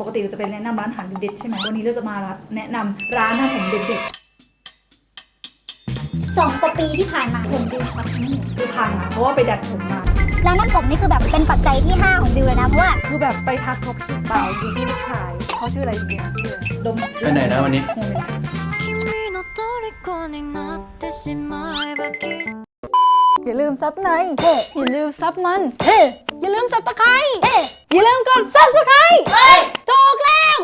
ปกติเราจะไปแนะนำร้านอาหารเด็ดๆใช่ไหมวันนี้เราจะมาแนะนำร้านอาหารผมเด็ด สองกว่าปีที่ผ่านมาผมดูช็อตทั้งหมด ๆคือพังอ่ะเพราะว่าไปดัดผมมา แล้วน้ำผมนี่คือแบบเป็นปัจจัยที่ 5 ของบิวเลยนะ เพราะว่า คือแบบไปทักทบชิดเปล่าดูที่ลูกชายเขาชื่ออะไรจริงๆนะชื่ออะไร ดม ไปไหนนะวันนี้ งงเลยนะ 君の虜になってしまえばきっと อย่าลืมซับในเฮ้อย่าลืมซับมันเฮ้ อย่าลืมซับตะไคร้เฮ้อย่าลืมกดซับสไครต์เฮ้ถูกแล้ว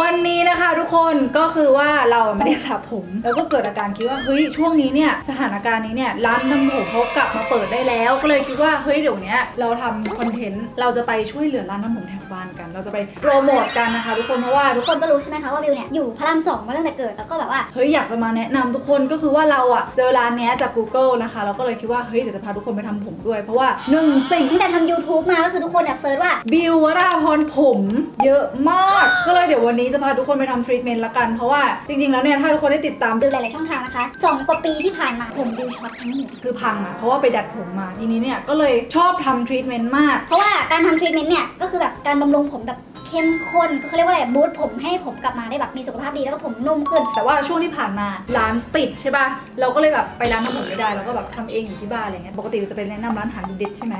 วันนี้นะคะทุกคนก็คือว่าเราไม่ได้สระผม แล้วก็เกิดอาการคิดว่าเฮ้ยช่วงนี้เนี่ยสถานการณ์นี้เนี่ยร้านน้ำผมเขากลับมาเปิดได้แล้ว ก็เลยคิดว่าเฮ้ยเดี๋ยวนี้เราทำคอนเทนต์เราจะไปช่วยเหลือร้านน้ำผมแถวบ้านกัน เราจะไปโปรโมทกันนะคะทุกคนเพราะว่าทุกคนก็รู้ใช่ไหมคะว่าบิวเนี่ยอยู่พระรามสองมาตั้งแต่เกิดแล้วก็แบบว่าเฮ้ยอยากจะมาแนะนำทุกคนก็คือว่าเราอะเจอร้านเนี้ยจาก Google นะคะเราก็เลยคิดว่าเฮ้ยเดี๋ยวจะพาทุกคนไปทำผมด้วย เพราะว่าหนึ่งสิ่งตั้งแต่ทำ YouTube มาก็คือทุกคนอยากเซิร์ชว่าบิววราพรผม เยอะมากก็เลยเดี๋ยววันนี้จะพาทุกคนไปทำทรีทเมนต์ละกัน เพราะว่าจริงๆ แล้วเนี่ยถ้าทุกคนได้ติดตามบิวหลายๆช่องทางนะคะสองกว่าปีที่ผ่านมาผมบิวช็อตทั้งหมดคือพังอะเพราะว่าไปดัดผมมาทีนี้เนี่ยก็เลยชอบทำทรีทเมนต์มาก เพราะว่าการทำทรีทเมนต์เนี่ยก็คือแบบการบำรุงผมแบบเข้มข้นก็เขาเรียกว่าอะไรบูสต์ผมให้ผมกลับมาได้แบบมีสุขภาพดีแล้วก็ผมนุ่มขึ้น แต่ว่าช่วงที่ผ่านมาร้านปิดใช่ป่ะเราก็เลยแบบไปร้านทำผมไม่ได้เราก็แบบทำเองอยู่ที่บ้านอะไรเงี้ยปกติเราจะไปแนะนำร้านอาหารเด็ดๆใช่ไหม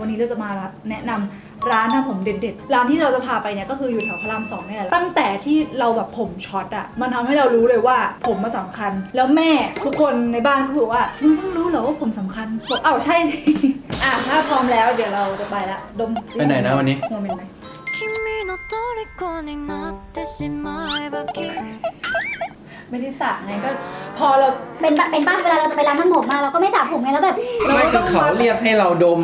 วันนี้เราจะมาแนะนำ ร้านทำผมเด็ดๆ ร้านที่เราจะพาไปเนี่ยก็คืออยู่แถวพระรามสองเนี่ยตั้งแต่ที่เราแบบผมช็อตอะมันทำให้เรารู้เลยว่าผมมาสำคัญ แล้วแม่ทุกคนในบ้านก็บอกว่ามึงเพิ่งรู้เหรอว่าผมสำคัญบอกเอ้าใช่สิอะถ้าพร้อมแล้วเดี๋ยวเราจะไปละดมไปไหนนะวันนี้โมเมนต์ไหนไม่ได้สระไงก็พอเราเป็นเป็นบ้านเวลาเราจะไปร้านทำผมมาเราก็ไม่สระผมไงแล้วแบบไม่คือเขาเรียกให้เราดม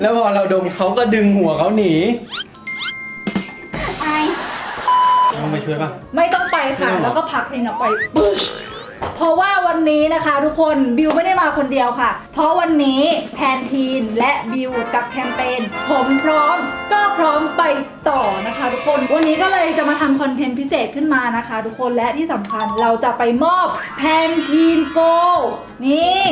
แล้วพอเราดมเขาก็ดึงหัวเขาหนีอายต้องไปช่วยปะไม่ต้องไปค่ะไม่ต้องเหรอแล้วก็พักให้นะไปปึ๊บเพราะว่าวันนี้นะคะทุกคนบิวไม่ได้มาคนเดียวค่ะ เพราะวันนี้แพนทีนและบิวกับแคมเปญผมพร้อมก็พร้อมไปต่อนะคะ ทุกคนวันนี้ก็เลยจะมาทำคอนเทนต์พิเศษขึ้นมานะคะ ทุกคนและที่สำคัญเราจะไปมอบแพนทีนโกนี่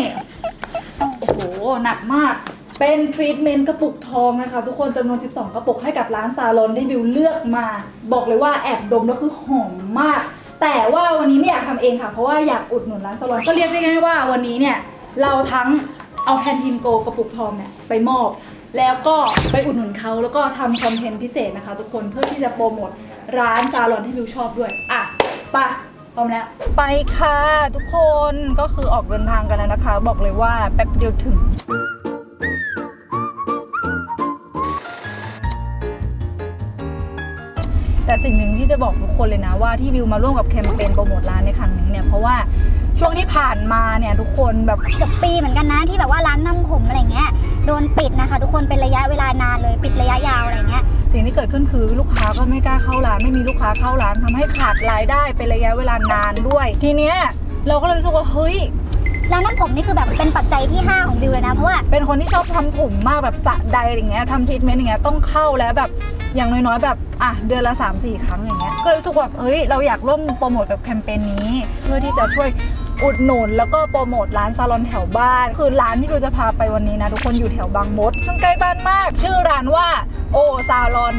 โอ้โหหนักมาก เป็นทรีทเมนต์กระปุกทองนะคะ ทุกคนจำนวน 12 กระปุกให้กับร้านซาลอนที่บิวเลือกมา บอกเลยว่าแอบดมแล้วคือหอมมาก แต่ว่าวันนี้ไม่อยากทำเองค่ะ เพราะว่าอยากอุดหนุนร้านซาลอนก็เรียกได้ง่ายๆว่าวันนี้เนี่ยเราทั้งเอาแพนทินโกกระปุกทองเนี่ยไปมอบ แล้วก็ไปอุดหนุนเขาแล้วก็ทำคอนเทนต์พิเศษนะคะ ทุกคนเพื่อที่จะโปรโมทร้านซาลอนที่บิวชอบด้วยอะไปะพร้อมแล้วไปค่ะทุกคนก็คือออกเดินทางกันแล้วนะคะ บอกเลยว่าแป๊บเดียวถึง สิ่งหนึ่งที่จะบอกทุกคนเลยนะว่าที่วิวมาร่วมกับแคมเปญโปรโมทร้านในครั้งนี้เนี่ยเพราะว่าช่วงที่ผ่านมาเนี่ยทุกคนแบบ เกือบปีเหมือนกันนะที่แบบว่าร้านทำผมอะไรเงี้ยโดนปิดนะคะ ทุกคนเป็นระยะเวลานานเลยปิดระยะยาวอะไรเงี้ยสิ่งที่เกิดขึ้นคือลูกค้าก็ไม่กล้าเข้าร้าน ไม่มีลูกค้าเข้าร้านทำให้ขาดรายได้เป็นระยะเวลานานด้วย ทีเนี้ยเราก็เลยรู้สึกว่าเฮ้ย ร้านน้ำผมนี่คือแบบเป็นปัจจัยที่ 5 ของบิวเลยนะ เพราะว่าเป็นคนที่ชอบทำผมมากแบบสระใดอย่างเงี้ยทำทรีทเมนต์อย่างเงี้ยต้องเข้าแล้วแบบอย่างน้อยๆแบบอะเดือนละ 3-4 ครั้งอย่างเงี้ยก็เลยรู้สึกว่าเฮ้ยเราอยากร่วมโปรโมทกับแคมเปญนี้ เพื่อที่จะช่วยอุดหนุนแล้วก็โปรโมทร้านซาลอนแถวบ้าน คือร้านที่เราจะพาไปวันนี้นะทุกคนอยู่แถวบางมด ซึ่งใกล้บ้านมาก ชื่อร้านว่าโอซาลอน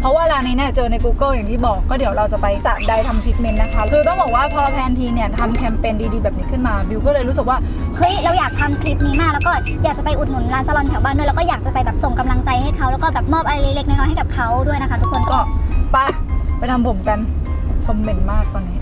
เพราะว่าร้านนี้เนี่ยเจอใน Google อย่างที่บอกก็เดี๋ยวเราจะไปสระใดทำทรีทเมนต์นะคะ คือต้องบอกว่าพอแพนทีเนี่ยทำแคมเปญดีๆแบบนี้ขึ้นมาบิวก็เลยรู้สึกว่า เฮ้ยเราอยากทำคลิปนี้มากแล้วก็อยากจะไปอุดหนุนร้านซาลอนแถวบ้านด้วยแล้วก็อยากจะไปแบบส่งกำลังใจให้เขาแล้วก็แบบมอบอะไรเล็กๆน้อยๆให้กับเขาด้วยนะคะ ทุกคนก็ ก็ไปไปทำผมกันผมเหม็นมากตอนนี้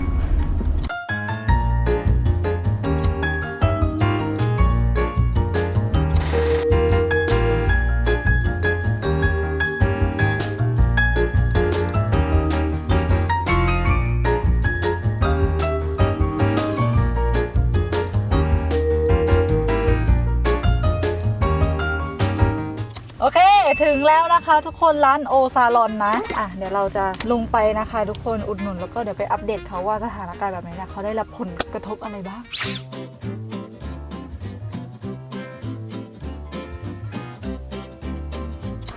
แล้วนะคะ ทุกคนร้านโอซาลอนนะอะเดี๋ยวเราจะลงไปนะคะ ทุกคนอุดหนุนแล้วก็เดี๋ยวไปอัปเดตเขาว่าสถานการณ์แบบนี้เนะเขาได้รับผลกระทบอะไรบ้าง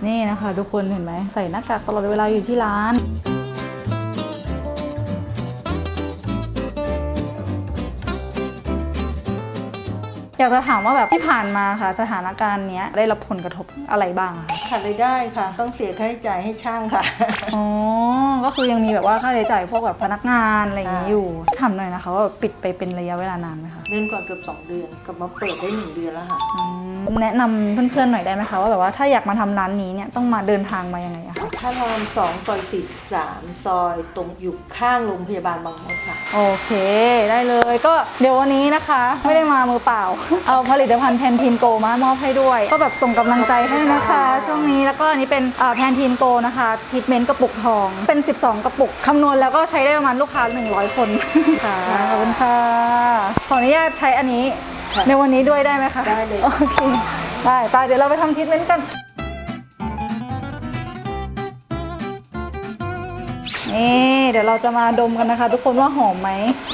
นี่นะคะ ทุกคนเห็นไหมใส่หน้ากากตลอดเวลาอยู่ที่ร้าน อยากจะถามว่าแบบที่ผ่านมาค่ะ สถานการณ์เนี้ยได้รับผลกระทบอะไรบ้างอะคะขาดรายได้ค่ะ ต้องเสียค่าใช้จ่ายให้ช่างค่ะ อ๋อ ก็คือยังมีแบบว่าค่าใช้จ่ายพวกแบบพนักงานอะไรอย่างนี้อยู่ถามหน่อยนะคะว่าแบบปิดไปเป็นระยะเวลานานไหมคะเดือนกว่าเกือบ2 เดือนกลับมาเปิดได้1เดือนแล้วค่ะอืมแนะนำเพื่อนๆหน่อยได้ไหมคะว่าแบบว่าถ้าอยากมาทำร้านนี้เนี่ยต้องมาเดินทางมายังไงอะคะถ้ารามสองซอย43ซอยตรงอยู่ข้างโรงพยาบาลบางมดค่ะ โอเคได้เลยก็เดี๋ยววันนี้นะคะ ไม่ได้มามือเปล่าเอาผลิตภัณฑ์แพนทีนโกมามอบให้ด้วย ก็แบบส่งกำลังใจให้นะคะ ช่วงนี้แล้วก็อันนี้เป็นแพนทีนโกนะคะทรีทเมนต์กระปุกทองเป็น 12 กระปุกคำนวณแล้วก็ใช้ได้ประมาณลูกค้า 100 คนค่ะขอบคุณค่ะขออนุญาตใช้อันนี้ค่ะในวันนี้ด้วยได้ไหมคะได้เลยโอเคได้ไปเดี๋ยวเราไปทำทรีทเมนต์กันนี่เดี๋ยวเราจะมาดมกันนะคะ ทุกคนว่าหอมไหม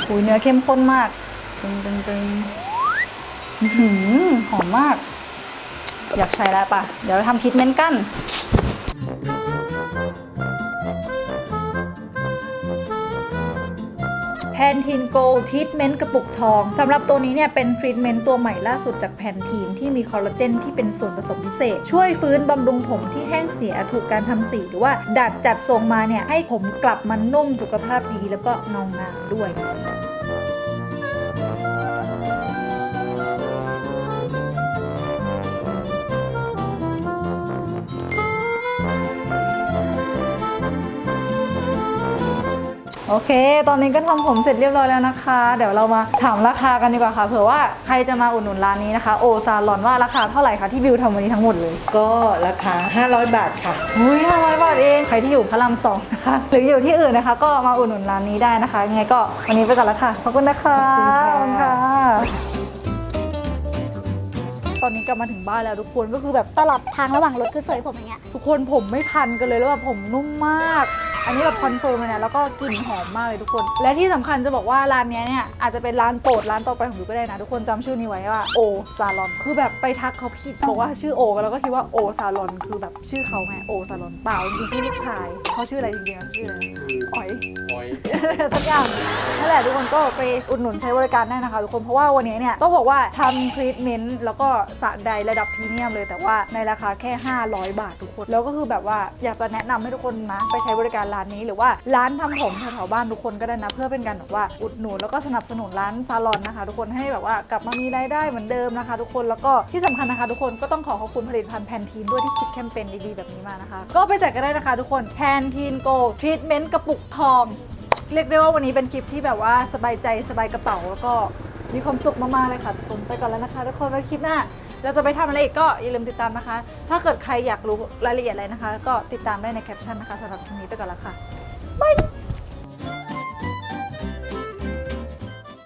หูยเนื้อเข้มข้นมากตึงตึงตึงอื้อ หือหอมมาก อยากใช้แล้วปะเดี๋ยวทำทรีทเมนต์กันแพนทีนโกลทรีทเมนต์กระปุกทองสำหรับตัวนี้เนี่ยเป็นทรีทเมนต์ตัวใหม่ล่าสุดจากแพนทีนที่มีคอลลาเจนที่เป็นส่วนผสมพิเศษ ช่วยฟื้นบำรุงผมที่แห้งเสียถูกการทำสี หรือว่าดัดจัดทรงมาเนี่ยให้ผมกลับมานุ่มสุขภาพดีแล้วก็เงางามด้วย โอเค ตอนนี้ก็ทำผมเสร็จเรียบร้อยแล้วนะคะ เดี๋ยวเรามาถามราคากันดีกว่าค่ะ เผื่อว่าใครจะมาอุดหนุนร้านนี้นะคะ โอซาลอนว่าราคาเท่าไหร่คะที่บิวทำวันนี้ทั้งหมดเลย ก็ราคา 500 บาทค่ะอุ้ยห้าร้อยบาทเอง ใครที่อยู่พระรามสองนะคะ หรืออยู่ที่อื่นนะคะ ก็มาอุดหนุนร้านนี้ได้นะคะยังไงก็วันนี้ไปก่อนแล้วค่ะ ขอบคุณนะคะขอบคุณค่ะตอนนี้กลับมาถึงบ้านแล้วทุกคนก็คือแบบตลอดทางระหว่างรถคือเสยผมอย่างเงี้ยทุกคนผมไม่พันกันเลยแล้วแบบผมนุ่มมาก อันนี้แบบคอนเฟิร์มเลยนะแล้วก็กลิ่นหอมมากเลยทุกคน และที่สำคัญจะบอกว่าร้านเนี้ยเนี่ยอาจจะเป็นร้านโปรดร้านต่อไปของดูก็ได้นะ ทุกคนจำชื่อนี้ไว้ว่าโอซาลอนคือแบบไปทักเขาผิดบอกว่าชื่อโอแล้วก็คิดว่าโอซาลอนคือแบบชื่อเขาไงโอซาลอนเปล่าจริงๆชื่อลูกชายเขาชื่ออะไรจริงๆอะชื่ออะไรอ๋อย ทุกอย่างนั่นแหละทุกคนก็ไปอุดหนุนใช้บริการได้นะคะทุกคนเพราะว่าวันนี้เนี่ยต้องบอกว่าทำทรีทเมนต์แล้วก็สระใดระดับพรีเมียมเลยแต่ว่าในราคาแค่ 500 บาททุกคน แล้วก็คือแบบว่าอยากจะแนะนำให้ทุกคนนะไปใช้บริการร้านนี้หรือว่าร้านทำผมแถวๆบ้านทุกคนก็ได้นะเพื่อเป็นการแบบว่าอุดหนุนแล้วก็สนับสนุนร้านซาลอนนะคะ ทุกคนให้แบบว่ากลับมามีรายได้เหมือนเดิมนะคะ ทุกคนแล้วก็ที่สำคัญนะคะทุกคนก็ต้องขอขอบคุณผลิตภัณฑ์แพนทีนด้วยที่คิดแคมเปญดีๆแบบนี้มานะคะ ก็ไปจัดกันได้นะคะ ทุกคนแพนทีนโกทรีทเมนต์กระปุกทอง เรียกได้ว่าวันนี้เป็นคลิปที่แบบว่าสบายใจสบายกระเป๋าแล้วก็มีความสุขมากๆเลยค่ะผมไปก่อนแล้วนะคะทุกคนไว้คลิปหน้าเราจะไปทำอะไรอีกก็อย่าลืมติดตามนะคะ ถ้าเกิดใครอยากรู้รายละเอียดอะไรนะคะ ก็ติดตามได้ในแคปชั่นนะคะสำหรับคลิปนี้ไปก่อนแล้วค่ะบาย